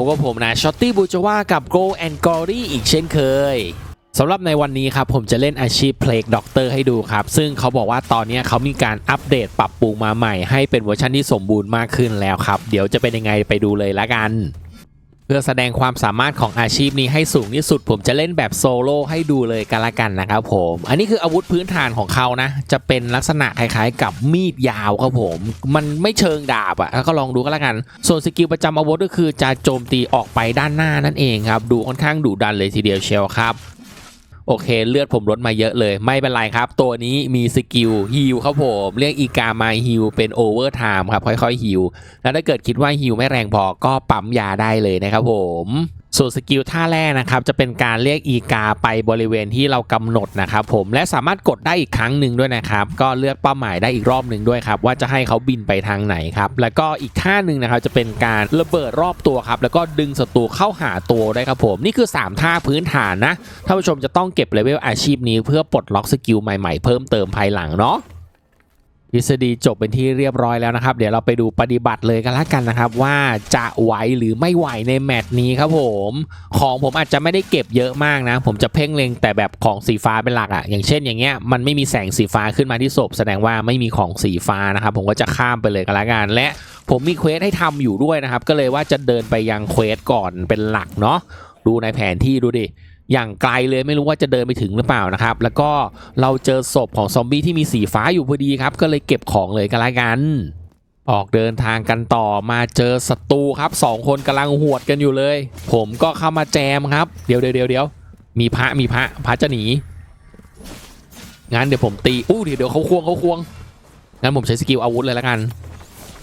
พบกับผมนะช็อตตี้บูจว่ากับ Go and Glory อีกเช่นเคยสำหรับในวันนี้ครับผมจะเล่นอาชีพเพลกด็อกเตอร์ให้ดูครับ ซึ่งเขาบอกว่าตอนนี้เขามีการอัปเดตปรับปรุงมาใหม่ ให้เป็นเวอร์ชันที่สมบูรณ์มากขึ้นแล้วครับ เดี๋ยวจะเป็นยังไงไปดูเลยละกัน พื่อแสดงความสามารถของอาชีพนี้ให้สูงที่สุด ผมจะเล่นแบบโซโล่ให้ดูเลยกันละกันนะครับผม อันนี้คืออาวุธพื้นฐานของเขานะ จะเป็นลักษณะคล้ายๆ กับมีดยาวครับผม มันไม่เชิงดาบอะ่ะก็ลองดูกันละกัน ส่วนสกิลประจำอาวุธก็คือจะโจมตีออกไปด้านหน้านั่นเองครับ ดูค่อนข้างดุดันเลยทีเดียวเชียวครับ โอเค เลือดผมลดมาเยอะเลย ไม่เป็นไรครับ ตัวนี้มีสกิลฮิลครับผม เรียกอีกามาฮิลเป็นโอเวอร์ไทม์ครับ ค่อยๆฮิลแล้วถ้าเกิดคิดว่าฮิลไม่แรงพอก็ปั๊มยาได้เลยนะครับผม ส่วนสกิลท่าแรกนะครับจะเป็นการเรียกอีกาไปบริเวณที่เรากำหนดนะครับผมและสามารถกดได้อีกครั้งหนึ่งด้วยนะครับ ก็เลือกเป้าหมายได้อีกรอบหนึ่งด้วยครับว่าจะให้เขาบินไปทางไหนครับแล้วก็อีกท่าหนึ่งนะครับจะเป็นการระเบิดรอบตัวครับแล้วก็ดึงศัตรูเข้าหาตัวได้ครับผมนี่คือ 3 ท่าพื้นฐานนะท่านผู้ชมจะต้องเก็บเลเวลอาชีพนี้เพื่อปลดล็อกสกิลใหม่ๆเพิ่มเติมภายหลังเนาะ ทฤษฎีจบเป็นที่เรียบร้อยแล้วนะครับ เดี๋ยวเราไปดูปฏิบัติเลยกันละกันนะครับ ว่าจะไหวหรือไม่ไหวในแมตช์นี้ครับผม ของผมอาจจะไม่ได้เก็บเยอะมากนะ ผมจะเพ่งเล็งแต่แบบของสีฟ้าเป็นหลักอะ่ะอย่างเช่นอย่างเงี้ยมันไม่มีแสงสีฟ้าขึ้นมาที่ศพแสดงว่าไม่มีของสีฟ้านะครับ ผมก็จะข้ามไปเลยกันละกันและผมมีเควสให้ทำอยู่ด้วยนะครับ ก็เลยว่าจะเดินไปยังเควสก่อนเป็นหลักเนาะดูในแผนที่ดูดิ อย่างไกลเลยไม่รู้ว่าจะเดินไปถึงหรือเปล่านะครับ แล้วก็เราเจอศพของซอมบี้ที่มีสีฟ้าอยู่พอดีครับ ก็เลยเก็บของเลยกันละกันออกเดินทางกันต่อมาเจอศัตรูครับสองคนกำลังหวดกันอยู่เลย ผมก็เข้ามาแจมครับ เดี๋ยวเดี๋ยวเดี๋ยวเดี๋ยวมีพระมีพระพระจะหนีงั้นเดี๋ยวผมตีอู้เดี๋ยวเดี๋ยวเขาควงเขาควงงั้นผมใช้สกิลอาวุธเลยละกัน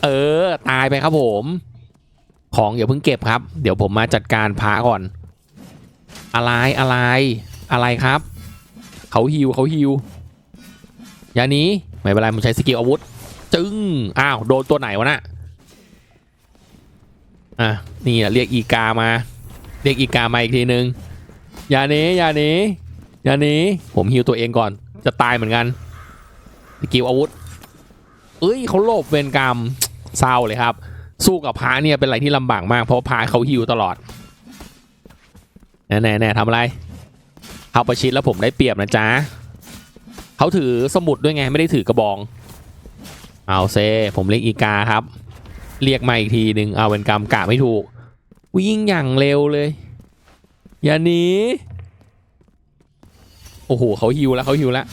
เออ ตายไปครับผม ของอย่าเพิ่งเก็บครับ เดี๋ยวผมมาจัดการพระก่อน อะไรอะไรอะไรครับ เขาฮิวเขาฮิวอย่านี้ไม่เป็นไรผมใช้สกิลอาวุธ จึ้งอ้าวโดนตัวไหนวะน่ะอะนี่เรียกอีกามา เรียกอีกามาอีกทีนึงอย่านี้อย่านี้อย่านี้ผมฮิวตัวเองก่อน จะตายเหมือนกันสกิลอาวุธ เอ้ยเขาโลภเวรกรรมเศร้าเลยครับ สู้กับพาเนี่ยเป็นอะไรที่ลำบากมากเพราะพาเขาฮิวตลอด แน่แน่แน่ทำอะไรเขาประชิดแล้วผมได้เปรียบนะจ๊ะเขาถือสมุดด้วยไงไม่ได้ถือกระบอง เอาเซผมเรียกอีกาครับ เรียกมาอีกทีหนึ่งเอาเป็นกรรมกะไม่ถูก วิ่งอย่างเร็วเลย อย่าหนีโอ้โหเขาฮิวแล้วเขาฮิวแล้ว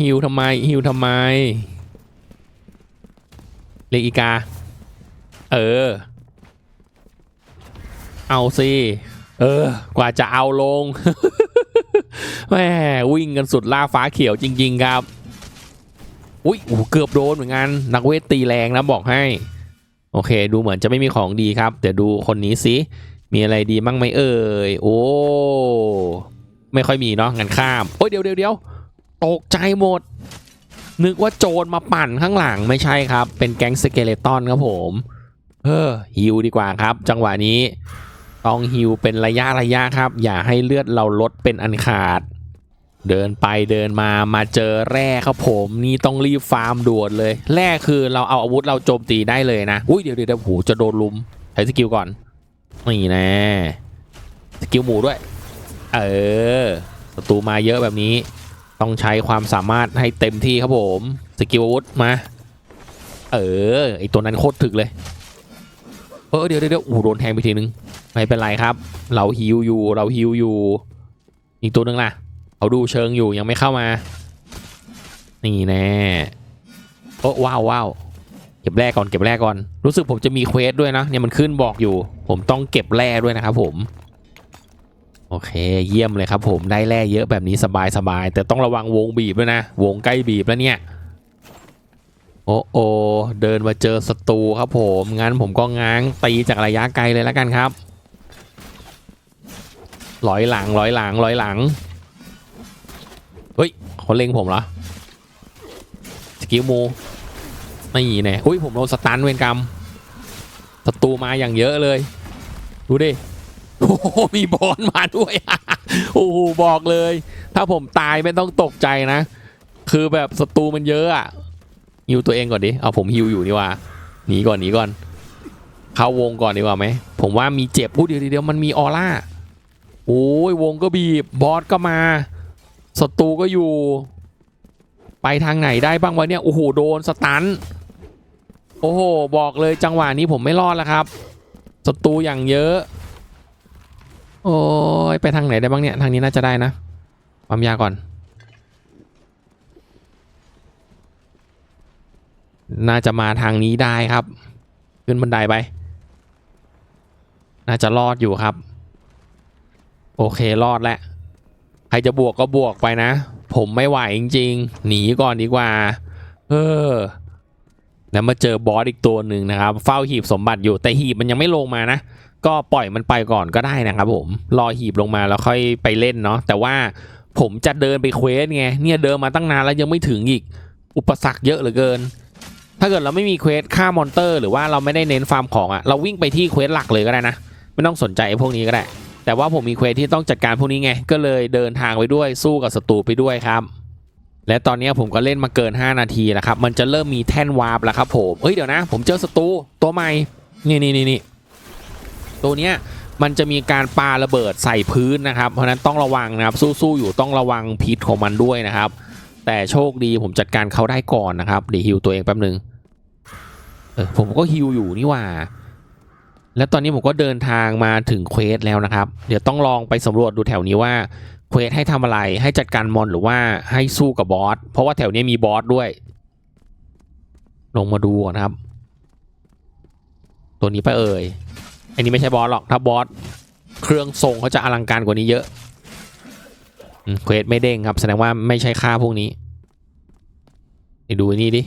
ฮิวทำไมฮิวทำไม เรียกอีกา เออ เอาสิ เออ กว่าจะเอาลงแม่วิ่งกันสุดล่าฟ้าเขียวจริง ๆ ครับ อุ้ยโอ้เกือบโดนเหมือนกัน นักเวทตีแรงนะบอกให้ โอเค ดูเหมือนจะไม่มีของดีครับ เดี๋ยวดูคนนี้สิ มีอะไรดีบ้างไหมเอ่ย โอ้ ไม่ค่อยมีเนาะงันข้าม โอ้ยเดี๋ยวเดี๋ยวเดี๋ยวตกใจหมด นึกว่าโจรมาปั่นข้างหลังไม่ใช่ครับ เป็นแก๊งสเกเลตอนครับผม เออฮิวดีกว่าครับ จังหวะนี้ ต้องฮิวเป็นระยะระยะครับ อย่าให้เลือดเราลดเป็นอันขาด เดินไปเดินมามาเจอแร่ครับผมนี่ต้องรีบฟาร์มด่วนเลย แร่คือเราเอาอาวุธเราโจมตีได้เลยนะ อุ้ยเดี๋ยวเดี๋ยวเดี๋ยวโหจะโดนลุมใช้สกิลก่อนนี่แน่สกิลหมูด้วย เออศัตรูมาเยอะแบบนี้ ต้องใช้ความสามารถให้เต็มที่ครับผมสกิลอาวุธมา เออไอตัวนั้นโคตรถึกเลยเออเดี๋ยวเดี๋ยวเดี๋ยวโอ้โหโดนแทงไปทีนึง ไม่เป็นไรครับ เราฮิวอยู่ เราฮิวอยู่ อีกตัวหนึ่งล่ะ เขาดูเชิงอยู่ยังไม่เข้ามา นี่แน่โอ้ว้าวว้าวเก็บแร่ก่อนเก็บแร่ก่อน รู้สึกผมจะมีเควสด้วยนะเนี่ยมันขึ้นบอกอยู่ ผมต้องเก็บแร่ด้วยนะครับผม โอเค เยี่ยมเลยครับผมได้แร่เยอะแบบนี้สบายสบายแต่ต้องระวังวงบีบด้วยนะ วงใกล้บีบแล้วเนี่ยโอ้โอเดินมาเจอศัตรูครับผม งั้นผมก็ง้างตีจากระยะไกลเลยแล้วกันครับ ลอยหลังลอยหลังลอยหลัง เฮ้ยเขาเล็งผมเหรอ สกิลมูไม่แน่อุ้ยผมโดนสตันเวรกรรมศัตรูมาอย่างเยอะเลย ดูดิ โอ้โหมีบอลมาด้วย โอ้โหบอกเลย ถ้าผมตายไม่ต้องตกใจนะ คือแบบศัตรูมันเยอะอะฮิวตัวเองก่อนดิ เอาผมฮิวอยู่นี่ว่า หนีก่อนหนีก่อน เข้าวงก่อนดีกว่าไหม ผมว่ามีเจ็บพูดเดียวเดียวมันมีออร่า โอ้ยวงก็บีบบอสก็มาศัตรูก็อยู่ ไปทางไหนได้บ้างวะเนี่ยโอ้โหโดนสตันโอ้โหบอกเลยจังหวะนี้ผมไม่รอดแล้วครับศัตรูอย่างเยอะ โอ้ยไปทางไหนได้บ้างเนี่ยทางนี้น่าจะได้นะความยาก่อน น่าจะมาทางนี้ได้ครับ ขึ้นบันไดไป น่าจะรอดอยู่ครับ โอเครอดแล้วใครจะบวกก็บวกไปนะ ผมไม่ไหวจริงๆ หนีก่อนดีกว่า เออ แล้วมาเจอบอสอีกตัวหนึ่งนะครับ เฝ้าหีบสมบัติอยู่แต่หีบมันยังไม่ลงมานะ ก็ปล่อยมันไปก่อนก็ได้นะครับผม รอหีบลงมาแล้วค่อยไปเล่นเนาะ แต่ว่าผมจะเดินไปเควสไง เนี่ยเดินมาตั้งนานแล้วยังไม่ถึงอีก อุปสรรคเยอะเหลือเกิน ถ้าเกิดเราไม่มีเควสฆ่ามอนเตอร์ หรือว่าเราไม่ได้เน้นฟาร์มของอะเราวิ่งไปที่เควสหลักเลยก็ได้นะ ไม่ต้องสนใจพวกนี้ก็ได้ แต่ว่าผมมีเควสที่ต้องจัดการพวกนี้ไง ก็เลยเดินทางไปด้วยสู้กับศัตรูไปด้วยครับ และตอนนี้ผมก็เล่นมาเกิน 5 นาทีแล้วครับ มันจะเริ่มมีแท่นวาร์ปแล้วครับผมเฮ้ยเดี๋ยวนะ ผมเจอศัตรูตัวใหม่ นี่นี่นี่นี่ตัวเนี้ยมันจะมีการปาระเบิดใส่พื้นนะครับ เพราะนั้นต้องระวังนะครับ สู้ๆอยู่ต้องระวังพิษของมันด้วยนะครับ แต่โชคดีผมจัดการเขาได้ก่อนนะครับเดี๋ยวฮิวตัวเองแป๊บนึงเออผมก็ฮิวอยู่นี่หว่า แล้วตอนนี้ผมก็เดินทางมาถึงเควสแล้วนะครับ เดี๋ยวต้องลองไปสำรวจดูแถวนี้ว่าเควสให้ทำอะไรให้จัดการมอนหรือว่าให้สู้กับบอสเพราะว่าแถวนี้มีบอสด้วย ลงมาดูก่อนะครับ ตัวนี้ไปเอ่ยอันนี้ไม่ใช่บอสหรอกถ้าบอสเครื่องทรงเขาจะอลังการกว่านี้เยอะเควสไม่เด้งครับ แสดงว่าไม่ใช่ค่าพวกนี้ไปดูนี่ดิ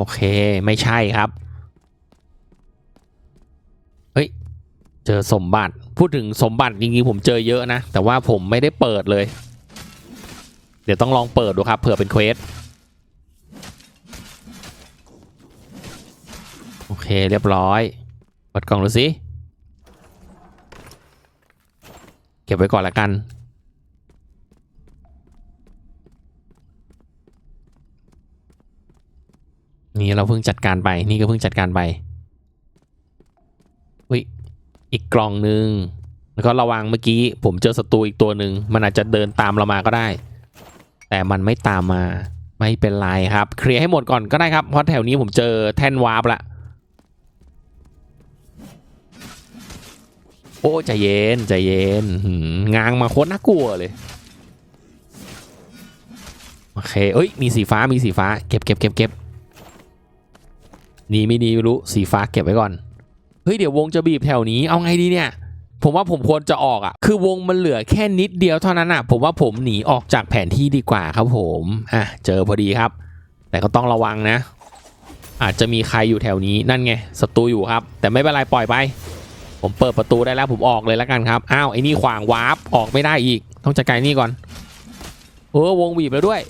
โอเคไม่ใช่ครับ เฮ้ย เจอสมบัติพูดถึงสมบัติจริงๆผมเจอเยอะนะ แต่ว่าผมไม่ได้เปิดเลย เดี๋ยวต้องลองเปิดดูครับเผื่อเป็นเควสโอเคเรียบร้อยเปิดกล่องดูสิเก็บไว้ก่อนละกัน นี่เราเพิ่งจัดการไป นี่ก็เพิ่งจัดการไปอุ้ยอีกกล่องหนึ่งแล้วก็ระวังเมื่อกี้ ผมเจอศัตรูอีกตัวหนึ่งมันอาจจะเดินตามเรามาก็ได้ แต่มันไม่ตามมาไม่เป็นไรครับ เคลียร์ให้หมดก่อนก็ได้ครับ เพราะแถวนี้ผมเจอแท่นวาร์ปละโอ้ใจเย็นใจเย็นหืมงางมาโคตรน่ากลัวเลยโอเคเอ้ยมีสีฟ้ามีสีฟ้า เก็บเก็บเก็บเก็บ ดีไม่ดีไม่รู้สีฟ้าเก็บไว้ก่อนเฮ้ยเดี๋ยววงจะบีบแถวนี้เอาไงดีเนี่ย ผมว่าผมควรจะออกอะ คือวงมันเหลือแค่นิดเดียวเท่านั้นอะ ผมว่าผมหนีออกจากแผนที่ดีกว่าครับผมอะเจอพอดีครับ แต่ก็ต้องระวังนะ อาจจะมีใครอยู่แถวนี้นั่นไงศัตรูอยู่ครับ แต่ไม่เป็นไรปล่อยไป ผมเปิดประตูได้แล้วผมออกเลยแล้วกันครับอ้าวไอ้นี่ขวางวาร์ปออกไม่ได้อีก ต้องจัดการนี่ก่อนเออวงบีบแล้วด้วย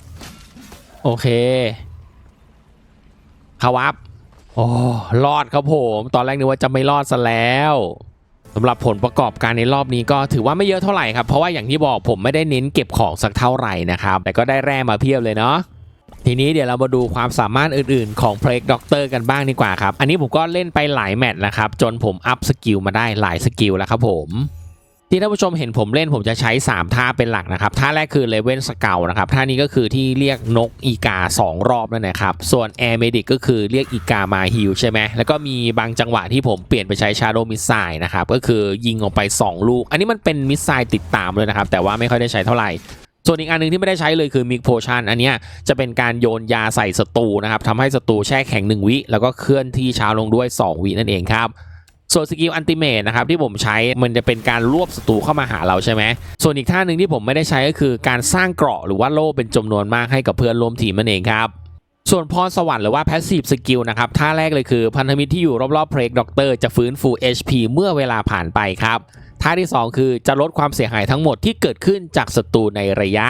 โอเคเข้าวับ โอ้รอดครับผม ตอนแรกนึกว่าจะไม่รอดซะแล้วสำหรับผลประกอบการในรอบนี้ก็ถือว่าไม่เยอะเท่าไหร่ครับ เพราะว่าอย่างที่บอกผมไม่ได้เน้นเก็บของสักเท่าไหร่นะครับ แต่ก็ได้แร่มาเพียบเลยเนาะทีนี้เดี๋ยวเรามาดูความสามารถอื่นๆ ของเพล็กด็อกเตอร์กันบ้างดีกว่าครับ อันนี้ผมก็เล่นไปหลายแมตช์นะครับ จนผมอัพสกิลมาได้หลายสกิลแล้วครับผม ที่ท่านผู้ชมเห็นผมเล่นผมจะใช้ 3 ท่าเป็นหลักนะครับ ท่าแรกคือเลเวนสเกลนะครับ ท่านี้ก็คือที่เรียกนกอีกา 2 รอบนั่นนะครับ ส่วนแอร์เมดิกก็คือเรียกอีกามาฮิลใช่ไหมแล้วก็มีบางจังหวะที่ผมเปลี่ยนไปใช้ชาโดมิสไซ์นะครับ ก็คือยิงออกไป 2 ลูก อันนี้มันเป็นมิสไซ์ติดตามเลยนะครับ แต่ว่าไม่ค่อยได้ใช้เท่าไหร่ส่วนอีกอันหนึงที่ไม่ได้ใช้เลยคือมิกโพชันอันนี้จะเป็นการโยนยาใส่ศัตรูนะครับทำให้ศัตรูแช่แข็ง 1 วิ แล้วก็เคลื่อนที่ช้าลงด้วย 2 วินั่นเองครับ ส่วนสกิลอันติเมตนะครับที่ผมใช้มันจะเป็นการรวบศัตรูเข้ามาหาเราใช่ไหมส่วนอีกท่าหนึ่งที่ผมไม่ได้ใช้ก็คือการสร้างเกราะหรือว่าโล่เป็นจำนวนมากให้กับเพื่อนร่วมทีมนั่นเองครับส่วนพรสวรรค์หรือว่า Passive Skill นะครับท่าแรกเลยคือพันธมิตรที่อยู่รอบๆเพลกด็อกเตอร์จะฟื้นฟู HP เมื่อเวลาผ่านไปครับท่าที่ 2 คือจะลดความเสียหายทั้งหมดที่เกิดขึ้นจากศัตรูในระยะ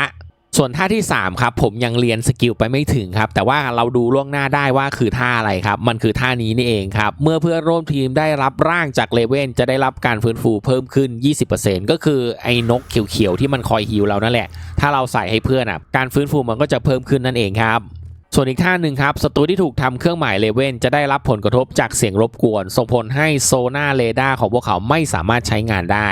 ส่วนท่าที่ 3 ครับผมยังเรียนสกิลไปไม่ถึงครับ แต่ว่าเราดูล่วงหน้าได้ว่าคือท่าอะไรครับ มันคือท่านี้นี่เองครับ เมื่อเพื่อนร่วมทีมได้รับร่างจากเลเว่นจะได้รับการฟื้นฟูเพิ่มขึ้น 20%ก็คือไอ้นกเขียวๆที่มันคอยฮิวเรานั่นแหละ ถ้าเราใส่ให้เพื่อนอะการฟื้นฟูมันก็จะเพิ่มขึ้นนั่นเองครับส่วนอีกท่าหนึ่งครับศัตรูที่ถูกทำเครื่องหมายเลเว่นจะได้รับผลกระทบจากเสียงรบกวน ส่งผลให้โซน่าเรดาร์ของพวกเขาไม่สามารถใช้งานได้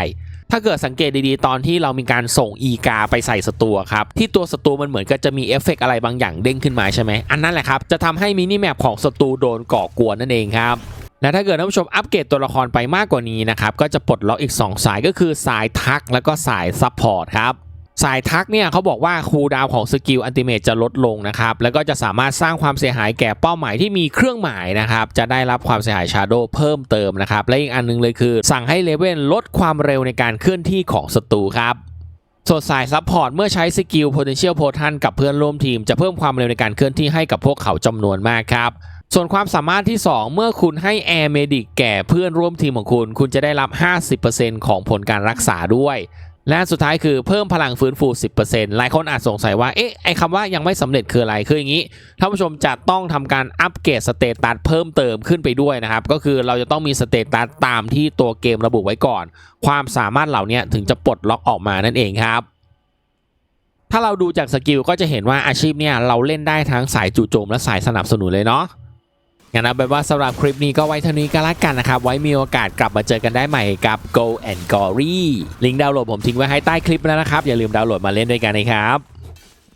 ถ้าเกิดสังเกตดีๆ ตอนที่เรามีการส่งอีกาไปใส่ศัตรูครับ ที่ตัวศัตรูมันเหมือนกับจะมีเอฟเฟกต์อะไรบางอย่างเด้งขึ้นมาใช่ไหมอันนั้นแหละครับ จะทำให้มินิแมปของศัตรูโดนก่อกวนนั่นเองครับและถ้าเกิดท่านผู้ชมอัปเกรดตัวละครไปมากกว่านี้นะครับ ก็จะปลดล็อกอีก 2 สายก็คือสายทัก แล้วก็สายซัพพอร์ตครับ สายทักเนี่ยเขาบอกว่าคูดาวของสกิลอันติเมตจะลดลงนะครับ แล้วก็จะสามารถสร้างความเสียหายแก่เป้าหมายที่มีเครื่องหมายนะครับ จะได้รับความเสียหายชาโดเพิ่มเติมนะครับ และอีกอันนึงเลยคือ สั่งให้เลเว่นลดความเร็วในการเคลื่อนที่ของศัตรูครับส่วนสายซัพพอร์ตเมื่อใช้สกิล potential p o t a n กับเพื่อนร่วมทีม จะเพิ่มความเร็วในการเคลื่อนที่ให้กับพวกเขาจำนวนมากครับส่วนความสามารถที่ 2 เมื่อคุณให้ Air Medic แก่เพื่อนร่วมทีมของคุณ คุณจะได้รับ 50%ของผลการรักษาด้วย และสุดท้ายคือเพิ่มพลังฟื้นฟู 10%หลายคนอาจสงสัยว่า เอ๊ะ ไอคำว่ายังไม่สำเร็จคืออะไร คืออย่างนี้ ท่านผู้ชมจะต้องทำการอัปเกรดสเตตัสเพิ่มเติมขึ้นไปด้วยนะครับ ก็คือเราจะต้องมีสเตตัสตามที่ตัวเกมระบุไว้ก่อน ความสามารถเหล่านี้ถึงจะปลดล็อกออกมานั่นเองครับถ้าเราดูจากสกิลก็จะเห็นว่าอาชีพเนี่ยเราเล่นได้ทั้งสายจู่โจมและสายสนับสนุนเลยเนาะ งั้นเอาเป็นว่าสำหรับคลิปนี้ก็ไว้เท่านี้ก็แล้วกันนะครับ ไว้มีโอกาสกลับมาเจอกันได้ใหม่กับ Go and Gory ลิงก์ดาวน์โหลดผมทิ้งไว้ให้ใต้คลิปแล้วนะครับ อย่าลืมดาวน์โหลดมาเล่นด้วยกันนะครับ